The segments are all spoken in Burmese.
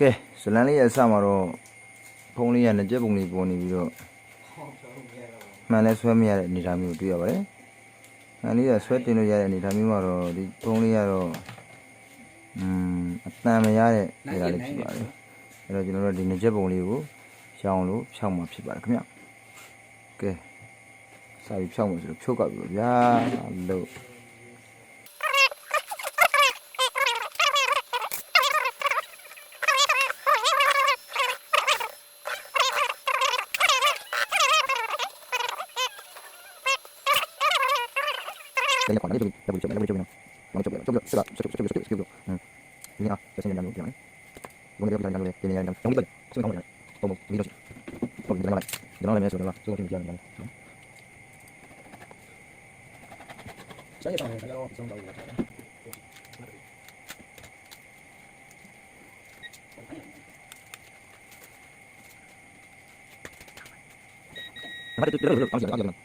ကဲဇလန်လေးရဲ့အစမှာတော့ဖုန်းလေးကနှစ်ချက်ပုံလေးပေါ်နေပြီးတော့မှန်လဲဆွဲမရတဲ့အနေအထားမျိုးကိုတွေ့ရပါတယ်။မှန်လေးကဆွဲတင်လို့ရတဲ့အနေအထားမျိုးမှာတော့ဒီဖုန်းလေးကတော့อืมအတန်မရတဲ့နေရာလေးဖြစ်ပါတယ်။အဲ့တော့ကျွန်တော်တို့ဒီနှစ်ချက်ပုံလေးကိုရှောင်းလို့ဖြောင်းမှာဖြစ်ပါတယ်ခင်ဗျ။ကဲစာပြီးဖြောင်းမှာဆိုတော့ဖြုတ်ကောက်ပြီပေါ့ဗျာလို့ đây là khoảng năm triệu là buổi chụp là buổi chiều nào còn chụp chụp chụp chụp chụp chụp chụp chụp ừ như chụp cho chụp làm chụp muốn chụp làm chụp thì chụp làm chụp đi chụp đóng chụp không chụp video chụp mình chụp lại chụp làm chụp được chụp xuống chụp mình chụp sáng chụp tao chụp xong chụp rồi chụp được chụp được chụp tao chụp làm được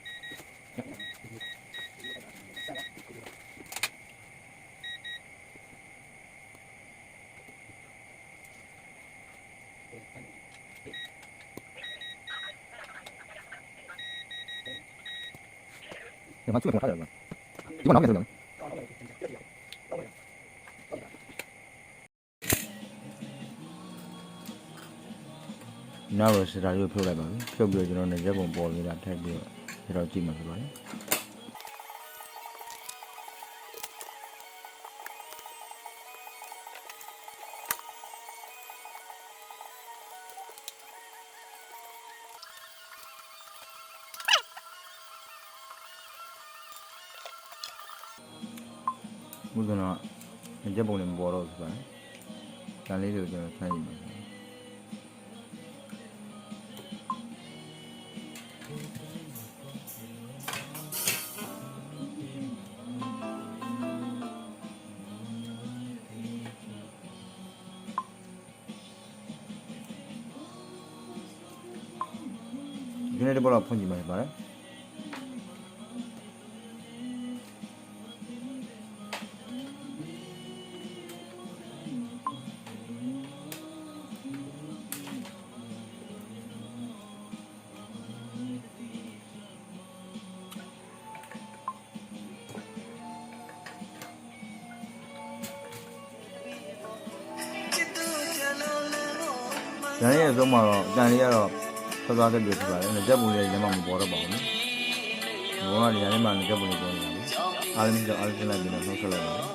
tahu. Dapat itu dulu, langsung langsung. Yang masuk yang ada. Gimana namanya sebenarnya? နောက်တော့စတာလေးကိုဖြုတ်လိုက်ပါပြီဖြုတ်ပြီးတော့ကျွန်တော်နေရက်ပုံပေါ်နေတာထည့်ပြီးတော့ကျွန်တော်ကြည့်မှာဖြစ်ပါတယ် ဘုရားကနေရက်ပုံလည်းမပေါ်တော့ဘူးဖြစ်ပါတယ်။ဒါလေးတွေကိုကျွန်တော်ဖမ်းကြည့်မှာဖြစ်ပါတယ်ဒီနေ့တော့ဖွင့်ကြည့်မှာဖြစ်ပါတယ်။ ဒါရဲ့အဆုံးမှာတော့အတန်လေးကတော့သွားသွားတက်ပြဖြစ်ပါတယ်။ငကြက်ပူလေးလည်းမမပေါ်တော့ပါဘူးနော်။ဘောကနေရာလေးမှာငကြက်ပူလေးပေါ်နေတာလေ။အားလုံးကြောင့်အားလုံးလိုက်ပြီးတော့ဆုံးဆက်လိုက်ပါမယ်